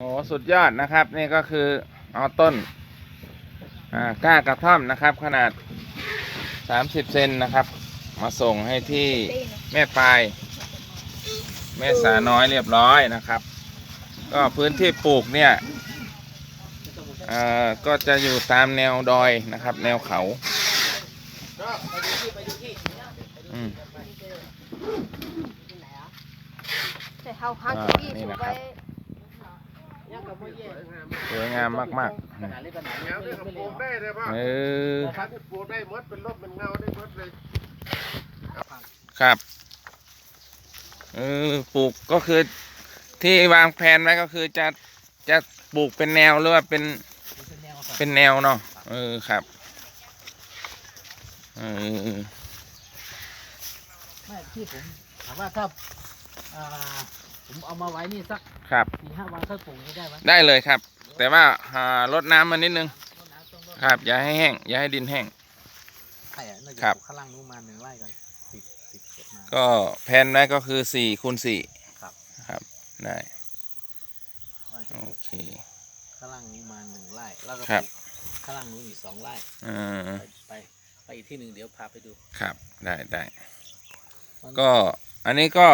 โอ้สุดยอดนะครับ นี่ก็คือเอาต้นอ่าก้ากระท่อมนะครับ ขนาด 30 เซนนะครับ มาส่งให้ที่แม่ปลายแม่สาน้อยเรียบร้อยนะครับ ก็พื้นที่ปลูกเนี่ยเอ่อก็จะอยู่ตามแนวดอยนะครับ แนวเขาอืมแต่เฮาฮักอ่าที่นี่ถูนะครัไว้บ สวยงามมากขนาดเล็กขนาดแนนี้วไม่ที่ไม่ปลูกได้ได้เลยป่ะๆเออถ้าที่ปลูกได้หมดเป็นร่มเป็นเงาได้หมดเลยครับเออปลูกก็คือที่วางแผนไว้ก็คือจะจะปลูกเป็นแนวหรือว่าเป็นเป็นแนวครับเป็นแนวเนาะเออครับเออไม่ที่ผมถามว่าถ้าอ่า ผมเอามาไว้นี่สักครับ สี่ห้าวันค่อยปลูกนี่ได้ไหมได้เลยครับ แต่ว่าอ่ารดน้ำมันนิดนึง ต้นน้ำต้องรดครับ อย่าให้แห้ง อย่าให้ดินแห้งไข่อะน่าจะครับปลูกข้างล่างนู้นมาหนึ่งไร่กันติดติดเก็บมา ก็แผนไว้ก็คือสี่คูณสี่ครับ ครับ ได้ ว่าจะโอปลูกเค ข้างล่างนู้นมาหนึ่งไร่แล้วก็คปรับ ลูกข้างล่างนู้นอีกสองไร่เออไปไปไปอีกที่หนึ่งเดี๋ยวพาไปดูครับ ได้ได้มันก็อันนี้ก็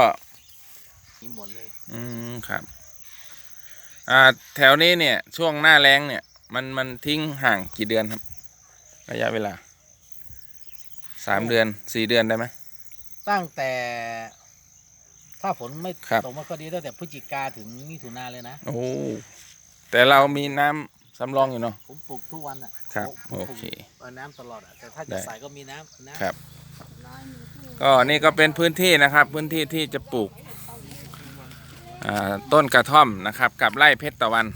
มีหมดเลย อืมครับ อ่า แถวนี้เนี่ย ช่วงหน้าแล้งเนี่ย มันมันทิ้งห่างกี่เดือนครับ ระยะเวลาสามเดือนสี่เดือนได้ไหมตั้งแต่ ถ้าฝนไม่ครับตกมาก็ดีตั้งแต่พฤศจิกาถึงมิถุนาเลยนะโอ้แต่เรามีน้ำสำรองอยู่เนาะผมปลูกทุกวันอะครับผมผมปลูกโอเคเอาน้ำตลอดอะแต่ถ้าได้จะใส่ก็มีน้ำน้ำครับ ก็นี่ก็เป็นพื้นที่นะครับ พื้นที่ที่จะปลูกอ่า ต้นกระท่อมนะครับ กับไร่เพชรตะวัน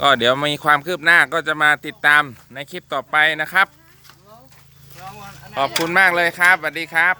ก็เดี๋ยวมีความคืบหน้าก็จะมาติดตามในคลิปต่อไปนะครับ ขอบคุณมากเลยครับสวัสดีครับ